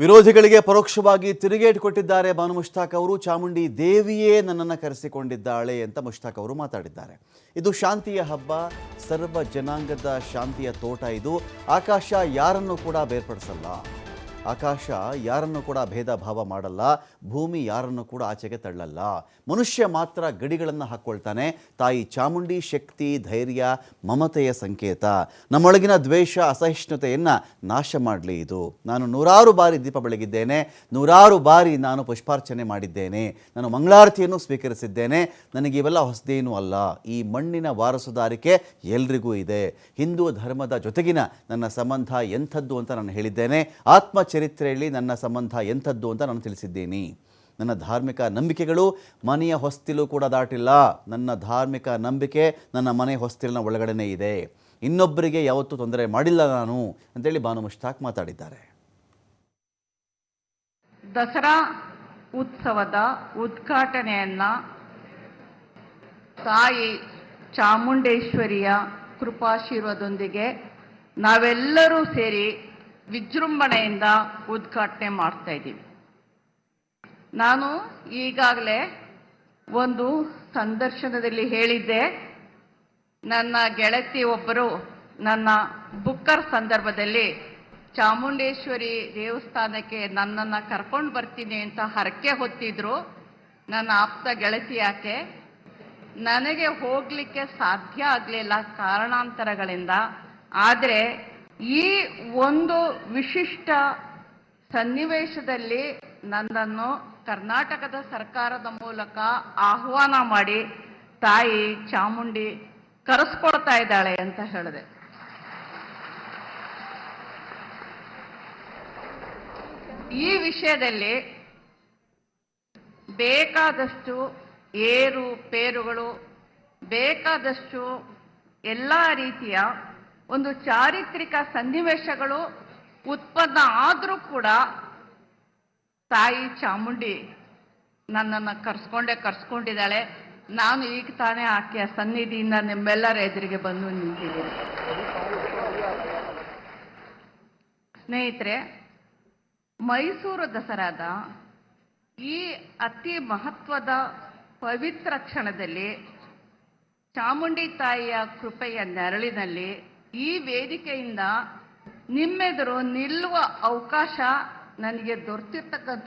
ವಿರೋಧಿಗಳಿಗೆ ಪರೋಕ್ಷವಾಗಿ ತಿರುಗೇಟು ಕೊಟ್ಟಿದ್ದಾರೆ ಬಾನು ಮುಷ್ತಾಕ್ ಅವರು. ಚಾಮುಂಡಿ ದೇವಿಯೇ ನನ್ನನ್ನು ಕರೆಸಿಕೊಂಡಿದ್ದಾಳೆ ಅಂತ ಮುಷ್ತಾಕ್ ಅವರು ಮಾತಾಡಿದ್ದಾರೆ. ಇದು ಶಾಂತಿಯ ಹಬ್ಬ, ಸರ್ವ ಜನಾಂಗದ ಶಾಂತಿಯ ತೋಟ ಇದು. ಆಕಾಶ ಯಾರನ್ನು ಕೂಡ ಬೇರ್ಪಡಿಸಲ್ಲ. ಆಕಾಶ ಯಾರನ್ನು ಕೂಡ ಭೇದ ಭಾವ ಮಾಡಲ್ಲ, ಭೂಮಿ ಯಾರನ್ನು ಕೂಡ ಆಚೆಗೆ ತಳ್ಳಲ್ಲ. ಮನುಷ್ಯ ಮಾತ್ರ ಗಡಿಗಳನ್ನು ಹಾಕ್ಕೊಳ್ತಾನೆ ತಾಯಿ ಚಾಮುಂಡಿ ಶಕ್ತಿ, ಧೈರ್ಯ, ಮಮತೆಯ ಸಂಕೇತ. ನಮ್ಮೊಳಗಿನ ದ್ವೇಷ, ಅಸಹಿಷ್ಣುತೆಯನ್ನು ನಾಶ ಮಾಡಲಿ ಇದು. ನಾನು ನೂರಾರು ಬಾರಿ ದೀಪ ಬೆಳಗಿದ್ದೇನೆ. ನೂರಾರು ಬಾರಿ ನಾನು ಪುಷ್ಪಾರ್ಚನೆ ಮಾಡಿದ್ದೇನೆ. ನಾನು ಮಂಗಳಾರತಿಯನ್ನು ಸ್ವೀಕರಿಸಿದ್ದೇನೆ. ನನಗೆ ಇವೆಲ್ಲ ಹೊಸದೇನೂ ಅಲ್ಲ. ಈ ಮಣ್ಣಿನ ವಾರಸುದಾರಿಕೆ ಎಲ್ರಿಗೂ ಇದೆ. ಹಿಂದೂ ಧರ್ಮದ ಜೊತೆಗಿನ ನನ್ನ ಸಂಬಂಧ ಎಂಥದ್ದು ಅಂತ ನಾನು ಹೇಳಿದ್ದೇನೆ. ಆತ್ಮಚರಿತ್ರೆಯಲ್ಲಿ ನನ್ನ ಸಂಬಂಧ ಎಂಥದ್ದು ಅಂತ ನಾನು ತಿಳಿಸಿದ್ದೀನಿ. ನನ್ನ ಧಾರ್ಮಿಕ ನಂಬಿಕೆಗಳು ಮನೆಯ ಹೊಸ್ತಿಲು ಕೂಡ ದಾಟಿಲ್ಲ. ನನ್ನ ಧಾರ್ಮಿಕ ನಂಬಿಕೆ ನನ್ನ ಮನೆ ಹೊಸ್ತಿಲಿನ ಒಳಗಡೆನೇ ಇದೆ. ಇನ್ನೊಬ್ಬರಿಗೆ ಯಾವತ್ತೂ ತೊಂದರೆ ಮಾಡಿಲ್ಲ ನಾನು ಅಂತೇಳಿ ಬಾನು ಮುಷ್ತಾಕ್ ಮಾತಾಡಿದ್ದಾರೆ. ದಸರಾ ಉತ್ಸವದ ಉದ್ಘಾಟನೆಯನ್ನ ತಾಯಿ ಚಾಮುಂಡೇಶ್ವರಿಯ ಕೃಪಾಶೀರ್ವದೊಂದಿಗೆ ನಾವೆಲ್ಲರೂ ಸೇರಿ ವಿಜೃಂಭಣೆಯಿಂದ ಉದ್ಘಾಟನೆ ಮಾಡ್ತಾ ಇದ್ದೀವಿ. ನಾನು ಈಗಾಗಲೇ ಒಂದು ಸಂದರ್ಶನದಲ್ಲಿ ಹೇಳಿದ್ದೆ, ನನ್ನ ಗೆಳತಿ ಒಬ್ಬರು ನನ್ನ ಬುಕ್ಕರ್ ಸಂದರ್ಭದಲ್ಲಿ ಚಾಮುಂಡೇಶ್ವರಿ ದೇವಸ್ಥಾನಕ್ಕೆ ನನ್ನನ್ನು ಕರ್ಕೊಂಡು ಬರ್ತೀನಿ ಅಂತ ಹರಕೆ ಹೊತ್ತಿದ್ರು. ನನ್ನ ಆಪ್ತ ಗೆಳತಿ ಯಾಕೆ? ನನಗೆ ಹೋಗ್ಲಿಕ್ಕೆ ಸಾಧ್ಯ ಆಗಲಿಲ್ಲ ಕಾರಣಾಂತರಗಳಿಂದ. ಆದರೆ ಈ ಒಂದು ವಿಶಿಷ್ಟ ಸನ್ನಿವೇಶದಲ್ಲಿ ನನ್ನನ್ನು ಕರ್ನಾಟಕದ ಸರ್ಕಾರದ ಮೂಲಕ ಆಹ್ವಾನ ಮಾಡಿ ತಾಯಿ ಚಾಮುಂಡಿ ಕರೆಸ್ಕೊಳ್ತಾ ಇದ್ದಾಳೆ ಅಂತ ಹೇಳಿದೆ. ಈ ವಿಷಯದಲ್ಲಿ ಬೇಕಾದಷ್ಟು ಏರು, ಪೇರುಗಳು, ಬೇಕಾದಷ್ಟು ಎಲ್ಲ ರೀತಿಯ ಒಂದು ಚಾರಿತ್ರಿಕ ಸನ್ನಿವೇಶಗಳು ಉತ್ಪನ್ನ ಆದರೂ ಕೂಡ ತಾಯಿ ಚಾಮುಂಡಿ ನನ್ನನ್ನು ಕರ್ಸ್ಕೊಂಡೇ ಕರ್ಸ್ಕೊಂಡಿದ್ದಾಳೆ. ನಾನು ಈಗ ತಾನೇ ಆಕೆಯ ಸನ್ನಿಧಿಯಿಂದ ನಿಮ್ಮೆಲ್ಲರ ಎದುರಿಗೆ ಬಂದು ನಿಂತಿದ್ದೀನಿ. ಸ್ನೇಹಿತರೆ, ಮೈಸೂರು ದಸರಾದ ಈ ಅತಿ ಮಹತ್ವದ ಪವಿತ್ರ ಕ್ಷಣದಲ್ಲಿ ಚಾಮುಂಡಿ ತಾಯಿಯ ಕೃಪೆಯ ನೆರಳಿನಲ್ಲಿ ಈ ವೇದಿಕೆಯಿಂದ ನಿಮ್ಮೆದುರು ನಿಲ್ಲುವ ಅವಕಾಶ ನನಗೆ ದೊರೆತಿರ್ತಕ್ಕಂಥ